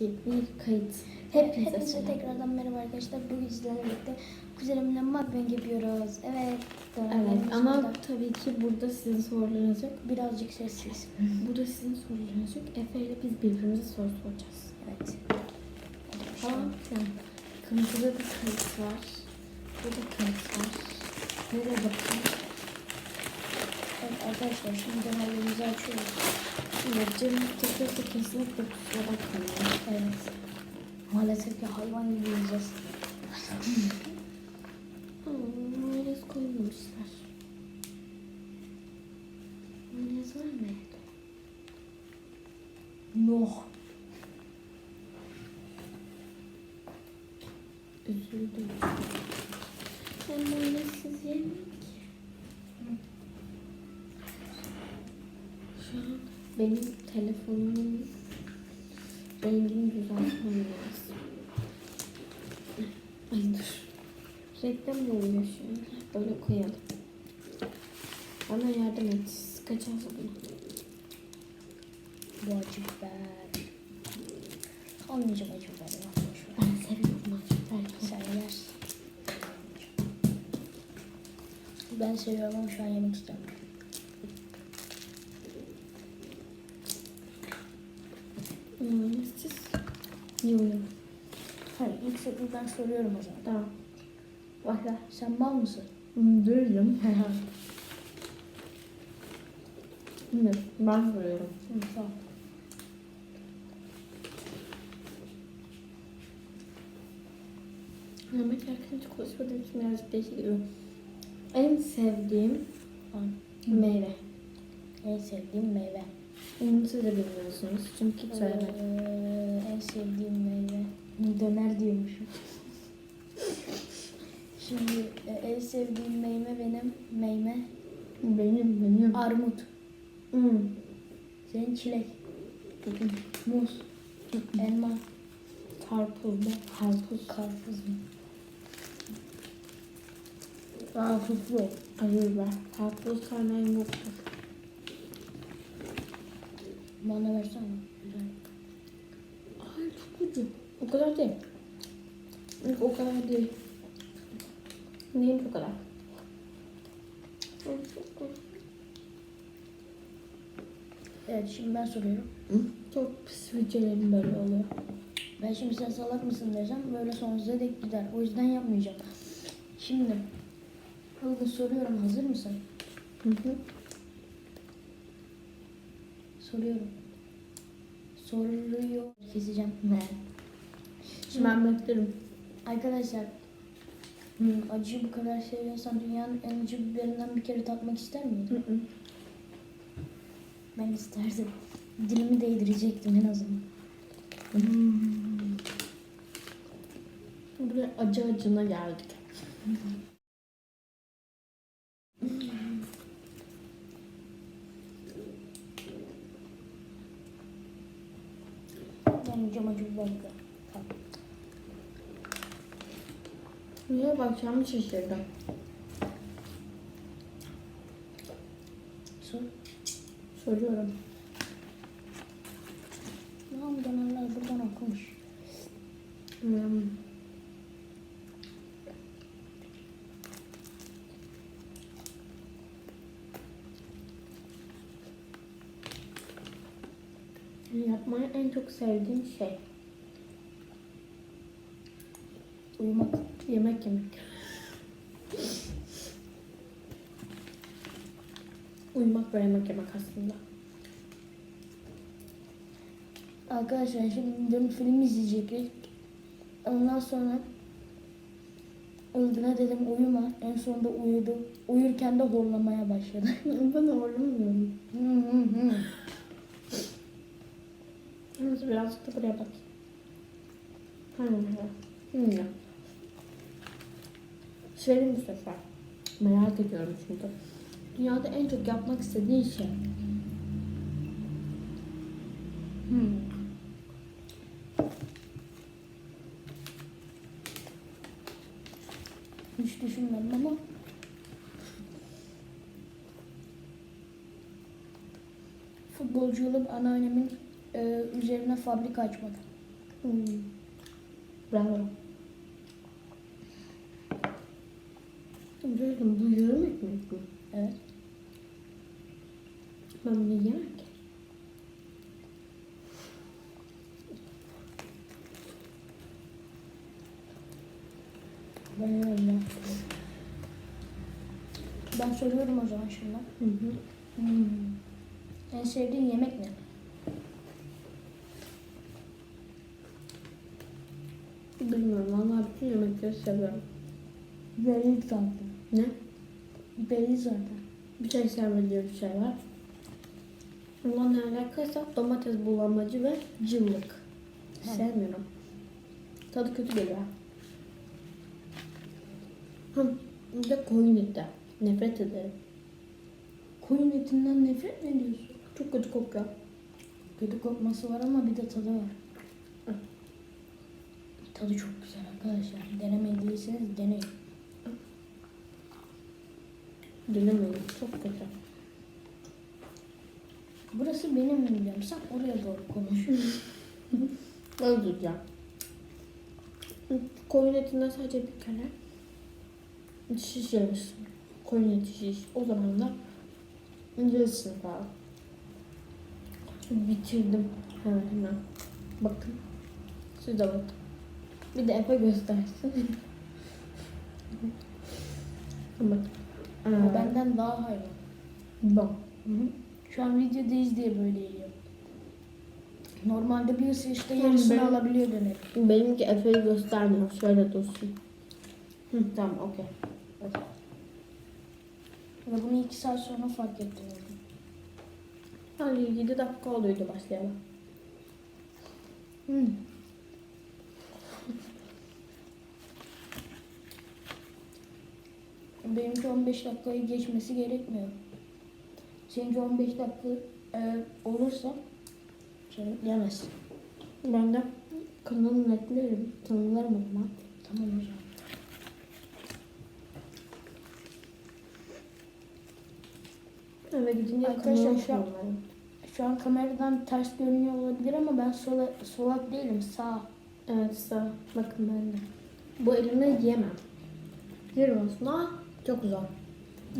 Bir kayıt. Hepinize selam. tekrardan merhaba arkadaşlar. Bugün sizlerle birlikte kuzenimle mukbang yapıyoruz. Evet. Evet ama burada. tabii ki burada sizin sorularınız yok. birazcık sessiz. Burada sizin sorularınız yok. Efe ile biz birbirimize soru soracağız. Evet. Tamam. Tamam. Kırmızıda bir kayıt var. Burada kayıt var. Nereye bakayım? Arkadaşlar şimdi dönemlerimizi açıyoruz. Evet, Cem tekrar kesinlikle kusura bakmayın. Evet. Maalesef ki hayvan gibi yiyeceğiz. Mayonez koymamışlar. Mayonez var mı? Yok. Üzüldüm. Ben mayonezsiz yemem ki. Şu an benim telefonumun rengini düzeltmem lazım. Ay dur. Reklam oluyor an? Böyle koyalım. Bana yardım et. Sıkacağız bunu. Bu acı biber. Almayacağım acı biber ver. Ben seviyorum acı Sen yersin. Ben seviyorum ama şu an yemek istemiyorum. Mayonezsiz. Yiyorum. Hayır ilk soruyu ben soruyorum o zaman. Tamam. Valla sen mal mısın? Değilim. Ne? Ben soruyorum. Hı, tamam. Yemek hiç konuşmadığım için birazcık değişik geliyor. En sevdiğim Tamam. meyve. En sevdiğim meyve. Bunu siz de bilmiyorsunuz. Çünkü hiç söylemedim. Ee, en sevdiğim meyve. Döner diyormuşum. Şimdi e, en sevdiğim meyve benim meyve Benim, benim. armut. Hmm. Senin çilek, muz, elma, Karpuz be. Karpuz. karpuz mu? Karpuzlu. Hayır be. Karpuz sevmeyen yoktur. Bana versene. Güzel. Ay çok ucu. O kadar değil. Yok, o kadar değil. Neyim o kadar? Evet şimdi ben soruyorum. Çok pis hücrelerim böyle oluyor. Ben şimdi sen salak mısın desem böyle sonsuza dek gider. O yüzden yapmayacağım. Şimdi Ilgın soruyorum hazır mısın? Hı hı. Soruyorum. Soruyor. Keseceğim. Ne? Şimdi ben beklerim. Arkadaşlar hmm, acıyı bu kadar seviyorsan dünyanın en acı biberinden bir kere tatmak ister miydin? Hı hı. Ben isterdim. Dilimi değdirecektim en azından. Hmm. Buraya acı acına geldik. Ben yiyeceğim acı biber de. Tamam. Niye bakacağımı şaşırdım. Sor. Soruyorum. Tamam dönerler buradan okumuş. Hmm. Yapmayı en çok sevdiğim şey Uyumak. yemek yemek. Uyumak ve yemek yemek aslında. Arkadaşlar şimdi dün film izleyecektik. Ondan sonra Ilgın'a dedim uyuma. En sonunda uyudu. Uyurken de horlamaya başladı. ben horlamıyorum. Hı hı hı. Neyse birazcık da buraya bak. Hı hı. Söyleyeyim bu sefer. Merak ediyorum çünkü. Dünyada en çok yapmak istediğin şey. Hı. Hiç düşünmedim ama futbolcu olup anneannemin e, üzerine fabrika açmak. Hmm. Bravo. Biliyorum bu yarım ekmek mi? Evet. Ben bunu yiyemem ki. Ben öyle. Ben soruyorum o zaman şimdi. Hı hı. Hmm. En sevdiğin yemek ne? Bilmiyorum vallahi bütün yemekleri seviyorum. Belli zaten. Ne? Belli zaten. Bir şey sevmediğim bir şey var. Onunla ne alakaysa domates bulamacı ve cıvık. He. Sevmiyorum. Tadı kötü geliyor. Hı. Bir de koyun eti. Nefret ederim. Koyun etinden nefret mi ediyorsun? Çok kötü kokuyor. Kötü kokması var ama bir de tadı var. Hı. Tadı çok güzel arkadaşlar. Denemediyseniz deneyin. Denemeyin. Çok kötü. Burası benim. Sen oraya doğru konuş. Öldüreceğim. Koyun etinden sadece bir kere şiş yemiştim. Koyun eti şiş. O zaman da incesin falan. Bitirdim hemen hemen. Bakın. Siz de bakın. Bir de Efe göstersin. Bakın. O benden daha hayvan. Bak. Şu an videodayız diye böyle yiyor. Normalde bir ısırışta Tamam, yarısını ben- alabiliyor döner. Benimki Efe'yi göstermiyor. Şöyle dursun. Hı, tamam okey. Ve bunu iki saat sonra fark ettim. Hadi 7 dakika olduydu başlayalım. Hmm. Benimki 15 dakikayı geçmesi gerekmiyor. Seninki 15 dakika e, olursa sen yemezsin. Ben de kanalın netlerim. Tanılarım ama. Tamam hocam. Eve gidince Arkadaşlar şu an-. Şu an kameradan ters görünüyor olabilir ama ben sola, solak değilim sağ. Evet sağ. Bakın ben de. Bu elimle yiyemem. Yerim aslında. Çok zor.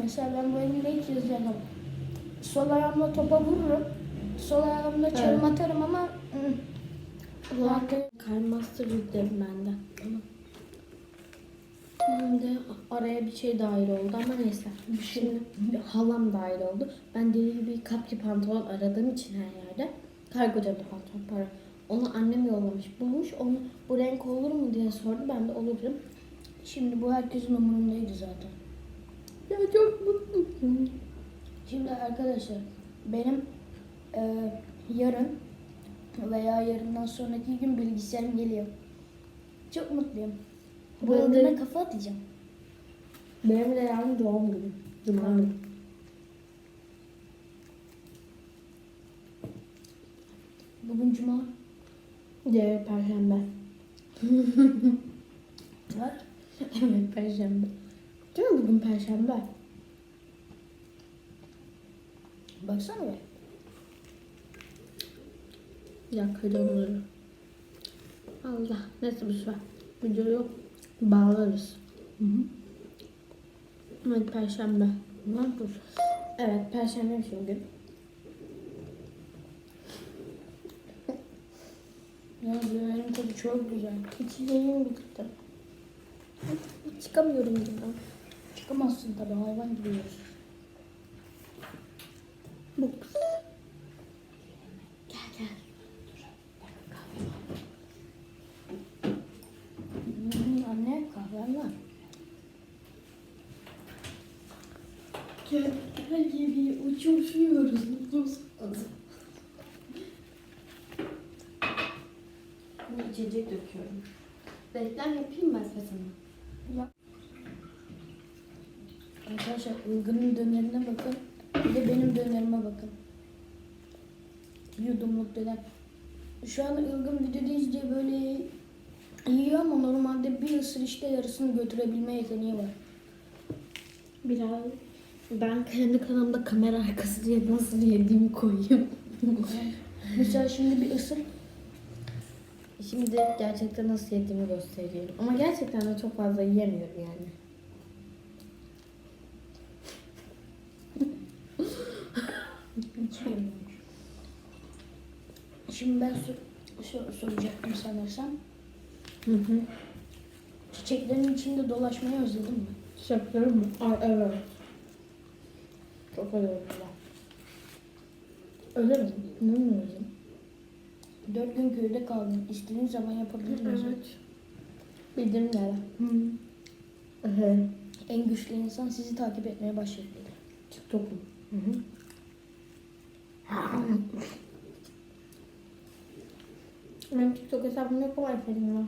Mesela ben bu elimde hiç yazamam. Sol ayağımla topa vururum. Sol ayağımla Evet. atarım ama ı, O zaman kaymazsa derim ben de. Şimdi araya bir şey dahil oldu ama neyse. Şimdi bir halam dahil oldu. Ben deli gibi kapri pantolon aradığım için her yerde. Kargoca bir pantolon para. Onu annem yollamış. Bulmuş. Onu bu renk olur mu diye sordu. Ben de olur dedim. şimdi bu herkesin umurundaydı zaten. Ya çok mutluyum. Şimdi arkadaşlar benim e, yarın veya yarından sonraki gün bilgisayarım geliyor. Çok mutluyum. Bu Ben de- ödüme kafa atacağım. Benim de yarın doğum günüm. Cuma günü. Bugün cuma Diğer perşembe. var. evet perşembe. Değil mi bugün perşembe? Baksana be. Yakacağım Allah neyse bir şey var. Videoyu bağlarız. Hı hı. Evet perşembe. Ne yapıyoruz? Evet perşembe şimdi. Ya dönerin tadı çok güzel. İçeceğim bitti. Çıkamıyorum buradan. Çıkamazsın tabii hayvan gibi. Bu. Gel gel. Hmm, anne kahven. Gel gel gibi uçuşuyoruz. Bu içecek döküyorum. Reklam yapayım Efe sana? Arkadaşlar Ilgın'ın dönerine bakın. Bir de benim dönerime bakın. Yudumluk döner. Şu an Ilgın videodayız diye böyle yiyor ama normalde bir ısırışta yarısını götürebilme yeteneği var. Biraz ben kendi kanalımda kamera arkası diye nasıl yediğimi koyayım. Mesela şimdi bir ısır. Şimdi gerçekten nasıl yediğimi gösteriyorum. Ama gerçekten de çok fazla yiyemiyorum yani. Hiç yemiyormuş. Şimdi ben sor- sor- soracaktım sanırsam. Hı hı. Çiçeklerin içinde dolaşmayı özledin mi? Şapları mı? Ay evet. Çok öyle Öyle mi? Ne mi öyle? Dört gün köyde kaldın. İstediğin zaman yapabilir misin? Evet. Bildim nere. Hı. Evet. En güçlü insan sizi takip etmeye başladı. TikTok mu? Hı hı. Benim TikTok hesabım yok ama var.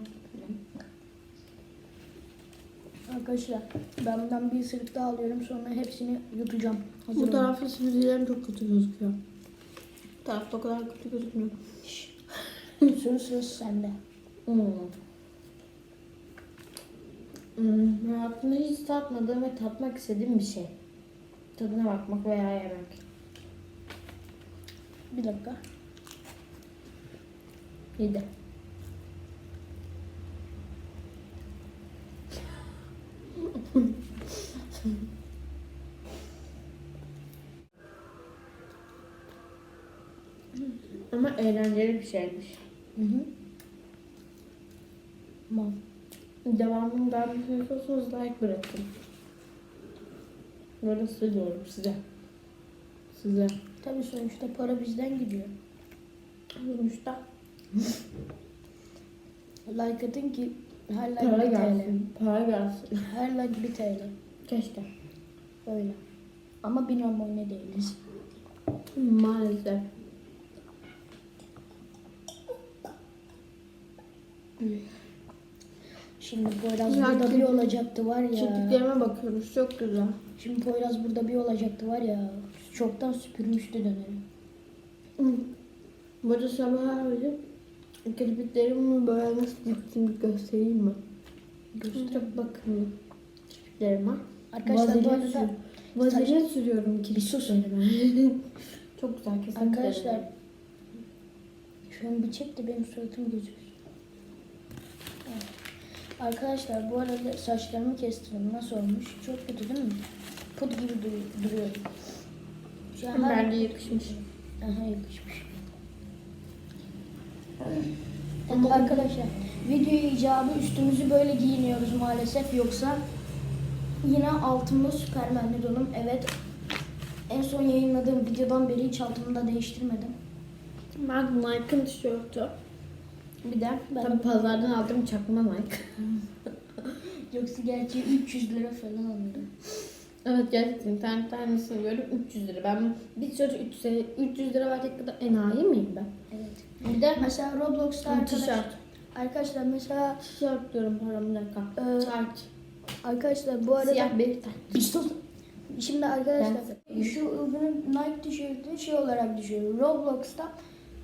Arkadaşlar ben bundan bir ısırık daha alıyorum sonra hepsini yutacağım. Hazır Bu olun. tarafta çok kötü gözüküyor. Bu tarafta o kadar kötü gözükmüyor. Soru sırası sende. Hmm. Hmm, hayatımda hiç tatmadığım ve tatmak istediğim bir şey. Tadına bakmak veya yemek. Bir dakika. Yedi. Ama eğlenceli bir şeymiş. Hı hı. Mal. Devamını gelmesini istiyorsanız like bırakın. Böyle söylüyorum size. Size. Tabii sonuçta para bizden gidiyor. Sonuçta Like atın ki her like para 1 TL. gelsin. Para gelsin. Her like 1 TL. Keşke. Öyle. Ama bin abone değiliz. Maalesef. Şimdi Poyraz Ya burada bir olacaktı var ya. Kirpiklerime bakıyoruz. Çok güzel. Şimdi Poyraz burada bir olacaktı var ya. Çoktan süpürmüştü döneri. Burada sabah öyle kirpiklerimi böyle nasıl diktiğimi göstereyim mi? Göster. Çok bakımlı kirpiklerime. Arkadaşlar bu Vazelin arada sür- Vazelin sürüyorum Bir sus. kirpiklerime. Çok güzel kesinlikle. Arkadaşlar şu an bir çek de benim suratım gözüksün. Evet. Arkadaşlar bu arada saçlarımı kestirdim. Nasıl olmuş? Çok kötü değil mi? Put gibi dur- duruyor. Şu an Bence yakışmış. Aha yakışmış. Evet arkadaşlar video icabı üstümüzü böyle giyiniyoruz maalesef yoksa yine altımız Superman'li donum. Evet en son yayınladığım videodan beri hiç altımı da değiştirmedim. Ben Nike'ın tişörtü. Bir de Ben tabii pazardan aldığım çakma Nike. Yoksa gerçi 300 lira falan alırdı. Evet gerçekten internet tanesini gördüm 300 lira. Ben bir tişört 300 lira, 300 lira verecek kadar enayi miyim ben? Evet. Bir de Mesela Roblox'ta arkadaş, tişört. arkadaşlar mesela Tişört diyorum param bir dakika. Ee, Tişört. arkadaşlar bu arada Siyah bir sus. Şimdi arkadaşlar Ben- şu ürünün Nike tişörtü şey olarak düşüyor. Roblox'ta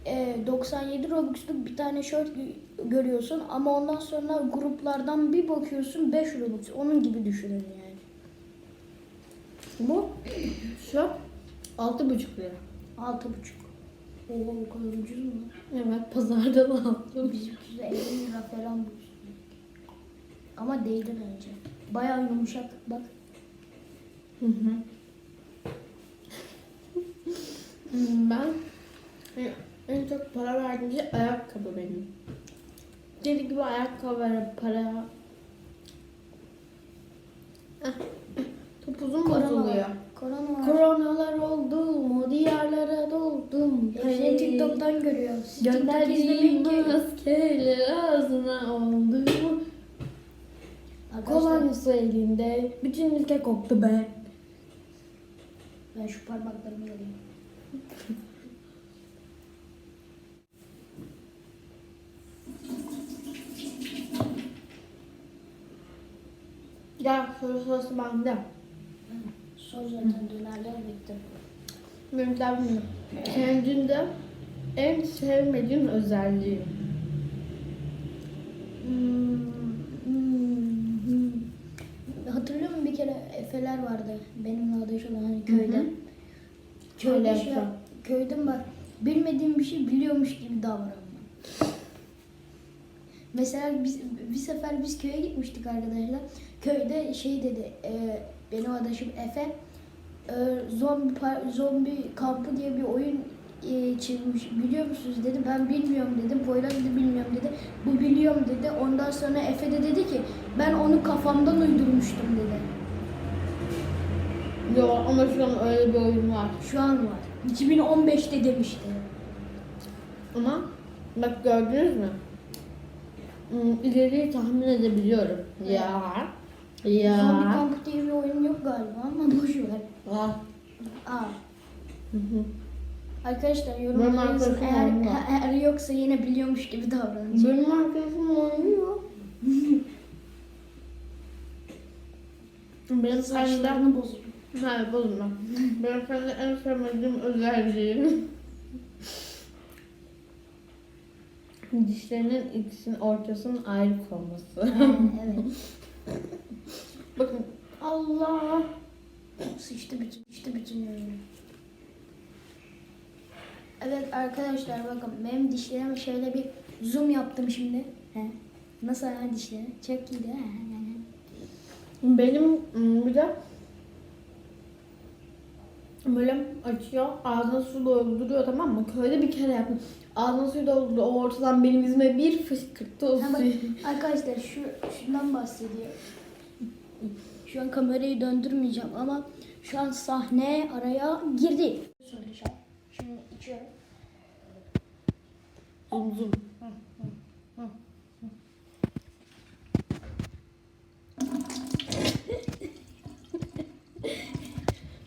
e, 97 Robux'luk bir tane şort gö- görüyorsun ama ondan sonra gruplardan bir bakıyorsun 5 Robux. Onun gibi düşünün yani. Bu tişört 6,5 lira. 6,5. Oha o kadar ucuz mu? Evet pazardan aldım. Bizimki de 50 lira falan bu. Ama değdi bence. Bayağı yumuşak bak. Hı hı. Hmm, ben en- çok para verdiğim şey ayakkabı benim. Deli gibi ayakkabı para. Ah, Topuzum bozuluyor. Koronalar oldu mu diyarlara doldum. Hepsini TikTok'tan görüyor. TikTok Gönderdiğim maskeler ağzına oldu Kolonyası elinde. Bütün ülke koktu be. ben şu parmaklarımı alayım. Ya soru sorusu bende. Sor zaten dönerler bitti. Benim bilmiyorum. Kendinde en sevmediğin özelliği. Hmm, hmm, hmm. Hatırlıyor musun bir kere Efeler vardı benim arkadaş olan hani köyde. Hı hı. Köyde Öyle şey, Efe. köyde bak bilmediğim bir şey biliyormuş gibi davranma. Mesela biz, bir sefer biz köye gitmiştik arkadaşlar. Köyde şey dedi, e, benim adaşım Efe, e, zombi zombi kampı diye bir oyun e, çizmiş. Biliyor musunuz dedi. Ben bilmiyorum dedim. Poyraz da bilmiyorum dedi. Bu biliyorum dedi. Ondan sonra Efe de dedi ki ben onu kafamdan uydurmuştum dedi. Yok ama şu an öyle bir oyun var. Şu an var. 2015'te demişti. Ama bak gördünüz mü? Hmm, İleriyi tahmin edebiliyorum. Ya. Zombi Ya. kampı diye bir oyun yok galiba ama boş ver. Ah. Aa. Hı hı. Arkadaşlar yorumlara yazın. Eğer, eğer yoksa yine biliyormuş gibi davranacak. Benim arkadaşım oynuyor. Benim. Saçlarını bozuyor. Hayır bozma. Benim sende en sevmediğim özelliğim. Dişlerinin ikisinin ortasının ayrı olması. Ha, evet. Bakın. Allah. Sıçtı bütün, sıçtı bütün ürünü. Evet arkadaşlar bakın benim dişlerime şöyle bir zoom yaptım şimdi. He. Nasıl ha dişleri? Çok iyi değil mi? Benim ım, bir de böyle açıyor, ağzına su dolduruyor tamam mı? Köyde bir kere yaptım. Ağzına su dolduruyor, o ortadan benim yüzüme bir fışkırttı o suyu. arkadaşlar şu şundan bahsediyor. Şu an kamerayı döndürmeyeceğim ama şu an sahne araya girdi. Söyleyeceğim. Şimdi içiyorum. Zum zum.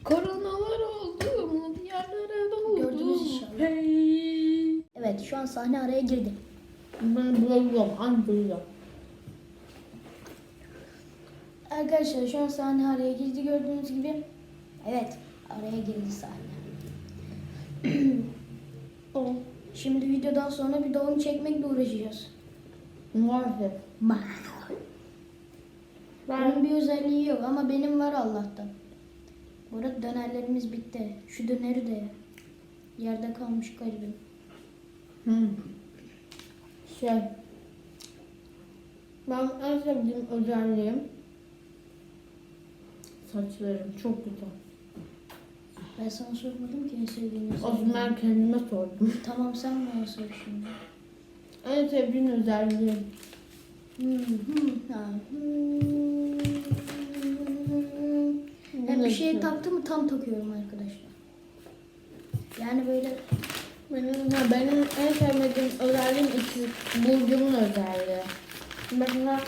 Koronalar oldu mu? Diyarlara doldu. Gördünüz inşallah. Hey. Evet şu an sahne araya girdi. Ben bulamıyorum, an Arkadaşlar şu an sahne araya girdi gördüğünüz gibi. Evet araya girdi sahne. O. Şimdi videodan sonra bir de onu çekmekle uğraşacağız. Maalesef. Ma. Ben Onun bir özelliği yok ama benim var Allah'tan. Bu arada dönerlerimiz bitti. Şu döneri de ye. Yerde kalmış garibim. Hmm. Şey. Ben en sevdiğim özelliğim saçlarım çok güzel. Ben sana sormadım ki en sevdiğin O özelliği. zaman ben kendime sordum. Tamam sen bana sor şimdi. En sevdiğin. Hmm, hmm, hmm. Yani bir şeye taktım mı tam takıyorum arkadaşlar. Yani böyle Benim, ha, benim en sevmediğim özelliğim ikiz burcumun özelliği. Mesela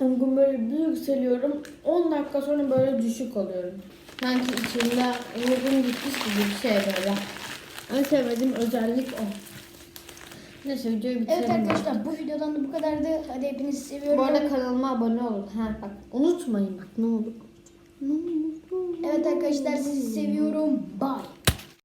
o gün böyle bir yükseliyorum. 10 dakika sonra böyle düşük oluyorum. Sanki içimde ruhum gitmiş gibi bir şey böyle. En sevmediğim özellik o. Neyse videoyu bitirelim. Evet arkadaşlar bu videodan da bu kadardı. Hadi hepinizi seviyorum. Bu arada kanalıma abone olun. Ha bak unutmayın bak ne olur. Ne olur. Evet arkadaşlar sizi seviyorum. Bye.